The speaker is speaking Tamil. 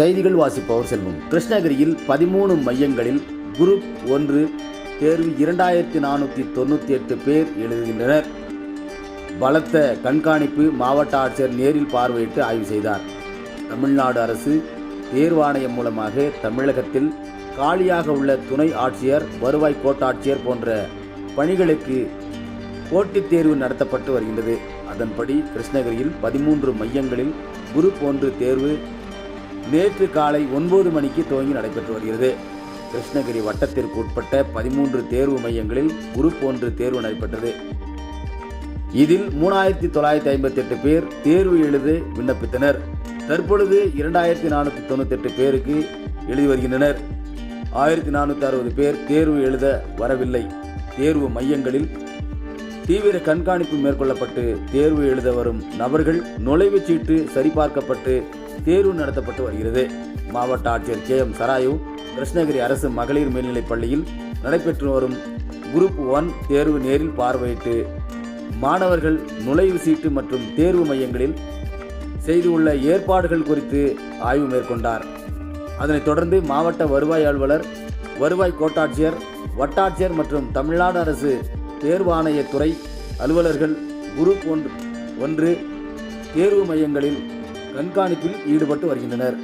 செய்திகள் வாசிப்பவர் செல்வம் கிருஷ்ணகிரியில் பதிமூணு மையங்களில் குரூப் ஒன்று தேர்வு இரண்டாயிரத்தி நானூற்றி தொண்ணூற்றி எட்டு பேர் எழுதுகின்றனர். பலத்த கண்காணிப்பு மாவட்ட ஆட்சியர் நேரில் பார்வையிட்டு ஆய்வு செய்தார். தமிழ்நாடு அரசு தேர்வாணையம் மூலமாக தமிழகத்தில் காலியாக உள்ள துணை ஆட்சியர் வருவாய் கோட்டாட்சியர் போன்ற பணிகளுக்கு போட்டித் தேர்வு நடத்தப்பட்டு வருகின்றது. அதன்படி கிருஷ்ணகிரியில் பதிமூன்று மையங்களில் குரூப் ஒன்று தேர்வு நேற்று காலை ஒன்பது மணிக்கு துவங்கி நடைபெற்று வருகிறது. கிருஷ்ணகிரி வட்டத்திற்கு உட்பட்ட பதிமூன்று தேர்வு மையங்களில் குரூப் ஒன்று தேர்வு நடைபெற்றது. இதில் மூணாயிரத்தி தொள்ளாயிரத்தி ஐம்பத்தி எட்டு பேர் தேர்வு எழுத விண்ணப்பித்தனர். தற்பொழுது இரண்டாயிரத்தி நானூற்றி தொண்ணூத்தெட்டு பேருக்கு எழுதி வருகின்றனர். ஆயிரத்தி நானூற்றி அறுபது பேர் தேர்வு எழுத வரவில்லை. தேர்வு மையங்களில் தீவிர கண்காணிப்பு மேற்கொள்ளப்பட்டு தேர்வு எழுத வரும் நபர்கள் நுழைவுச் சீட்டு சரிபார்க்கப்பட்டு தேர்வு நடத்தப்பட்டு வருகிறது. மாவட்ட ஆட்சியர் கே எம் சராயு கிருஷ்ணகிரி அரசு மகளிர் மேல்நிலைப் பள்ளியில் நடைபெற்று வரும் குரூப் ஒன் தேர்வு நேரில் பார்வையிட்டு மாணவர்கள் நுழைவு சீட்டு மற்றும் தேர்வு மையங்களில் செய்துள்ள ஏற்பாடுகள் குறித்து ஆய்வு மேற்கொண்டார். அதனைத் தொடர்ந்து மாவட்ட வருவாய் அலுவலர் வருவாய் கோட்டாட்சியர் வட்டாட்சியர் மற்றும் தமிழ்நாடு அரசு தேர்வாணையத்துறை அலுவலர்கள் குரூப் ஒன்று ஒன்று தேர்வு மையங்களில் கண்காணிப்பில் ஈடுபட்டு வருகின்றனர்.